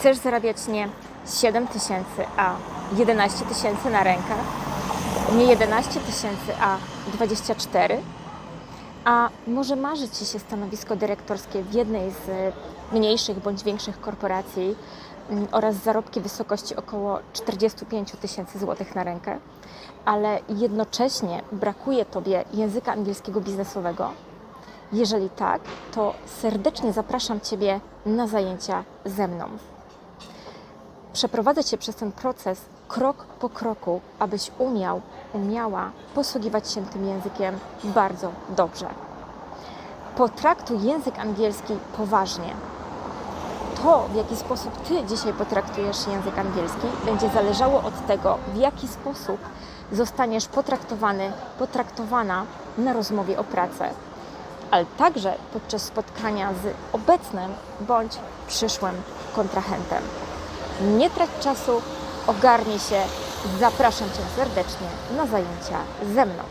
Chcesz zarabiać nie 7 tysięcy, a 11 tysięcy na rękach? Nie 11 tysięcy, a 24? A może marzy Ci się stanowisko dyrektorskie w jednej z e, mniejszych bądź większych korporacji mm, oraz zarobki w wysokości około 45 tysięcy złotych na rękę, ale jednocześnie brakuje Tobie języka angielskiego biznesowego? Jeżeli tak, to serdecznie zapraszam Ciebie na zajęcia ze mną. Przeprowadzę Cię przez ten proces krok po kroku, abyś umiał, umiała posługiwać się tym językiem bardzo dobrze. Potraktuj język angielski poważnie. To, w jaki sposób Ty dzisiaj potraktujesz język angielski, będzie zależało od tego, w jaki sposób zostaniesz potraktowany, potraktowana na rozmowie o pracę, ale także podczas spotkania z obecnym bądź przyszłym kontrahentem. Nie trać czasu, ogarnij się. Zapraszam Cię serdecznie na zajęcia ze mną.